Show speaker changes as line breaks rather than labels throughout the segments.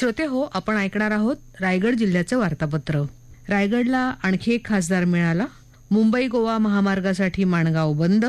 श्रोते हो आपण ऐकणार आहोत रायगड जिल्ह्याचं वार्तापत्र. रायगडला आणखी एक खासदार मिळाला. मुंबई गोवा महामार्गासाठी माणगाव बंद.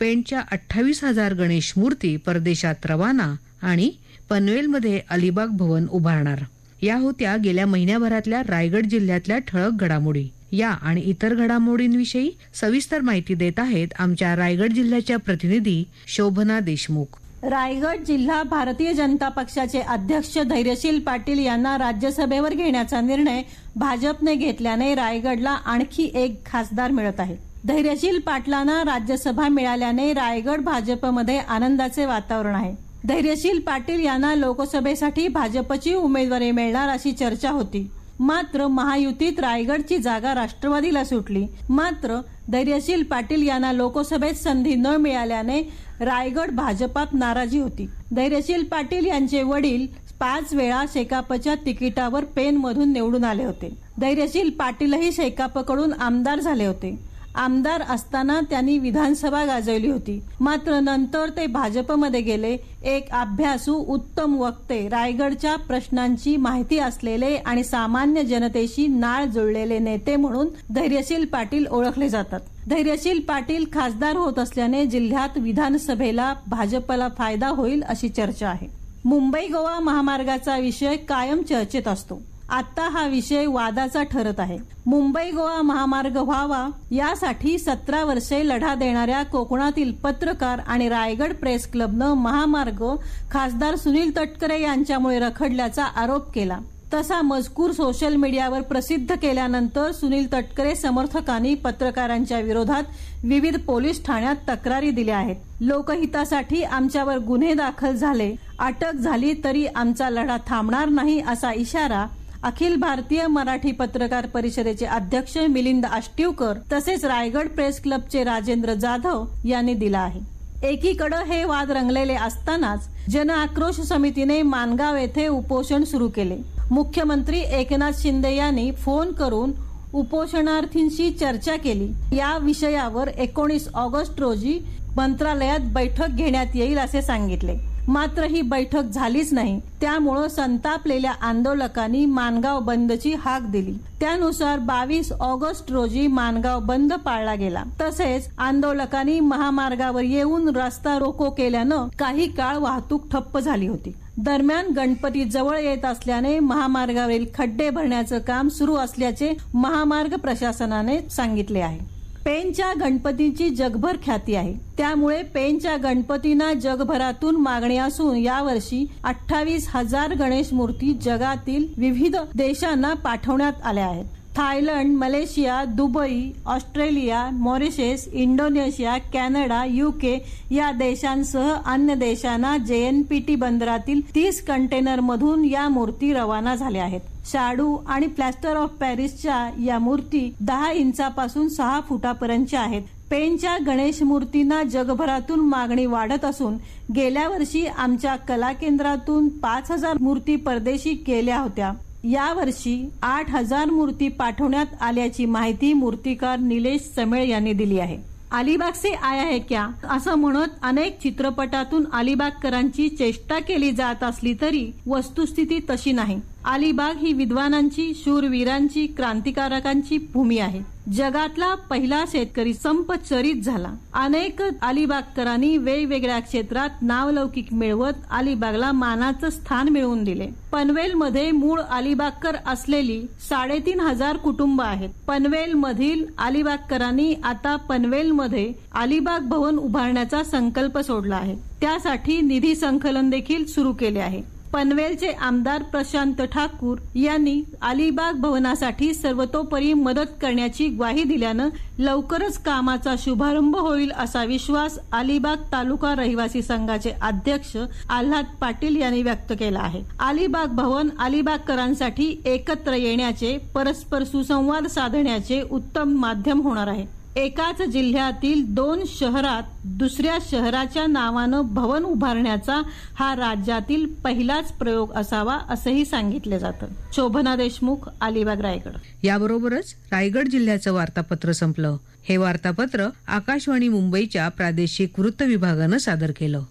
पेंटच्या अठ्ठावीस हजार गणेश मूर्ती परदेशात रवाना आणि पनवेलमध्ये अलिबाग भवन उभारणार. या होत्या गेल्या महिन्याभरातल्या रायगड जिल्ह्यातल्या ठळक घडामोडी. या आणि इतर घडामोडींविषयी सविस्तर माहिती देत आहेत आमच्या रायगड जिल्ह्याच्या प्रतिनिधी शोभना देशमुख.
रायगड जिल्हा भारतीय जनता पक्षाचे अध्यक्ष धैर्यशील पाटील यांना राज्यसभेवर घेण्याचा निर्णय भाजपने घेतल्याने रायगडला आणखी एक खासदार मिळत आहे. धैर्यशील पाटलांना राज्यसभा मिळाल्याने रायगड भाजपमध्ये आनंदाचे वातावरण आहे. धैर्यशील पाटील यांना लोकसभेसाठी भाजपची उमेदवारी मिळणार अशी चर्चा होती. मात्र महायुतीत रायगडची जागा राष्ट्रवादीला सुटली. मात्र धैर्यशील पाटील यांना लोकसभेत संधी न मिळाल्याने रायगड भाजपात नाराजी होती. धैर्यशील पाटील यांचे वडील पाच वेळा शेकापच्या तिकिटावर पेनमधून निवडून आले होते. धैर्यशील पाटीलही शेकापकडून आमदार झाले होते. आमदार असताना त्यांनी विधानसभा गाजवली होती. मात्र नंतर ते भाजपमध्ये गेले. एक अभ्यासू उत्तम वक्ते रायगडच्या प्रश्नांची माहिती असलेले आणि सामान्य जनतेशी नाळ जुळलेले नेते म्हणून धैर्यशील पाटील ओळखले जातात. धैर्यशील पाटील खासदार होत असल्याने जिल्ह्यात विधानसभेला भाजपला फायदा होईल अशी चर्चा आहे. मुंबई गोवा महामार्गाचा विषय कायम चर्चेत असतो. आता हा विषय वादाचा ठरत आहे. मुंबई गोवा महामार्ग व्हावा यासाठी सतरा वर्षे लढा देणाऱ्या कोकणातील पत्रकार आणि रायगड प्रेस क्लबनं महामार्ग खासदार सुनील तटकरे यांच्यामुळे रखडल्याचा आरोप केला. तसा मजकूर सोशल मीडियावर प्रसिद्ध केल्यानंतर सुनील तटकरे समर्थकांनी पत्रकारांच्या विरोधात विविध पोलीस ठाण्यात तक्रारी दिल्या आहेत. लोकहितासाठी आमच्यावर गुन्हे दाखल झाले. अटक झाली तरी आमचा लढा थांबणार नाही असा इशारा अखिल भारतीय मराठी पत्रकार परिषदेचे अध्यक्ष मिलिंद आष्टीवकर तसेच रायगड प्रेस क्लबचे राजेंद्र जाधव यांनी दिला आहे. एकीकडे हे वाद रंगलेले असतानाच जन आक्रोश समितीने मानगाव येथे उपोषण सुरू केले. मुख्यमंत्री एकनाथ शिंदे यांनी फोन करून उपोषणार्थींशी चर्चा केली. या विषयावर एकोणीस ऑगस्ट रोजी मंत्रालयात बैठक घेण्यात येईल असे सांगितले. मात्र ही बैठक झालीच नाही. त्यामुळं संतापलेल्या आंदोलकांनी मानगाव बंदची हाक दिली. त्यानुसार बावीस ऑगस्ट रोजी मानगाव बंद पाळला गेला. तसेच आंदोलकांनी महामार्गावर येऊन रस्ता रोको केल्यानं काही काळ वाहतूक ठप्प झाली होती. दरम्यान गणपती जवळ येत असल्याने महामार्गावरील खड्डे भरण्याचं काम सुरू असल्याचे महामार्ग प्रशासनाने सांगितले आहे. पेनच्या गणपतीची जगभर ख्याती आहे. त्यामुळे पेनच्या गणपतींना जगभरातून मागणी असून यावर्षी अठ्ठावीस हजार गणेश मूर्ती जगातील विविध देशांना पाठवण्यात आल्या आहेत. Thailand Malaysia Dubai Australia Mauritius Indonesia Canada UK या देशांसह अन्य देशांना जेएनपीटी बंदरातील तीस कंटेनरमधून या मूर्ती रवाना झाल्या आहेत. शाडू आणि प्लॅस्टर ऑफ पॅरिसच्या या मूर्ती दहा इंचापासून सहा फुटापर्यंतच्या आहेत. पेनच्या गणेश मूर्तींना जगभरातून मागणी वाढत असून गेल्या वर्षी आमच्या कला केंद्रातून पाच हजार मूर्ती परदेशी केल्या होत्या. यावर्षी आठ हजार मूर्ती पाठवण्यात आल्याची माहिती मूर्तीकार निलेश समेळ यांनी दिली आहे. अलिबाग से आया है क्या? असं म्हणत अनेक चित्रपटातून अलिबागकरांची चेष्टा केली जात असली तरी वस्तुस्थिती तशी नाही. अलिबाग ही विद्वानांची शूरवीरांची क्रांतिकारकांची भूमी आहे. जगातला पहिला शेतकरी संपचरित झाला. अनेक अलिबागकरांनी वेगवेगळ्या क्षेत्रात नावलौकिक मिळवत अलिबागला मानाचं स्थान मिळवून दिले. पनवेलमध्ये मूळ अलिबागकर असलेली साडेतीन हजार कुटुंब आहेत. पनवेलमधील अलिबागकरांनी आता पनवेलमध्ये अलिबाग भवन उभारण्याचा संकल्प सोडला आहे. त्यासाठी निधी संकलन देखील सुरू केले आहे. पनवेलचे आमदार प्रशांत ठाकूर यांनी अलिबाग भवनासाठी सर्वतोपरी मदत करण्याची ग्वाही दिल्यानं लवकरच कामाचा शुभारंभ होईल असा विश्वास अलिबाग तालुका रहिवासी संघाचे अध्यक्ष आल्हाद पाटील यांनी व्यक्त केला आहे. अलिबाग भवन अलिबागकरांसाठी एकत्र येण्याचे परस्पर सुसंवाद साधण्याचे उत्तम माध्यम होणार आहे. एकाच जिल्ह्यातील दोन शहरात दुसऱ्या शहराच्या नावानं भवन उभारण्याचा हा राज्यातील पहिलाच प्रयोग असावा असंही सांगितलं जातं. शोभना देशमुख अलिबाग रायगड.
याबरोबरच रायगड जिल्ह्याचं वार्तापत्र संपलं. हे वार्तापत्र आकाशवाणी मुंबईच्या प्रादेशिक वृत्त विभागानं सादर केलं.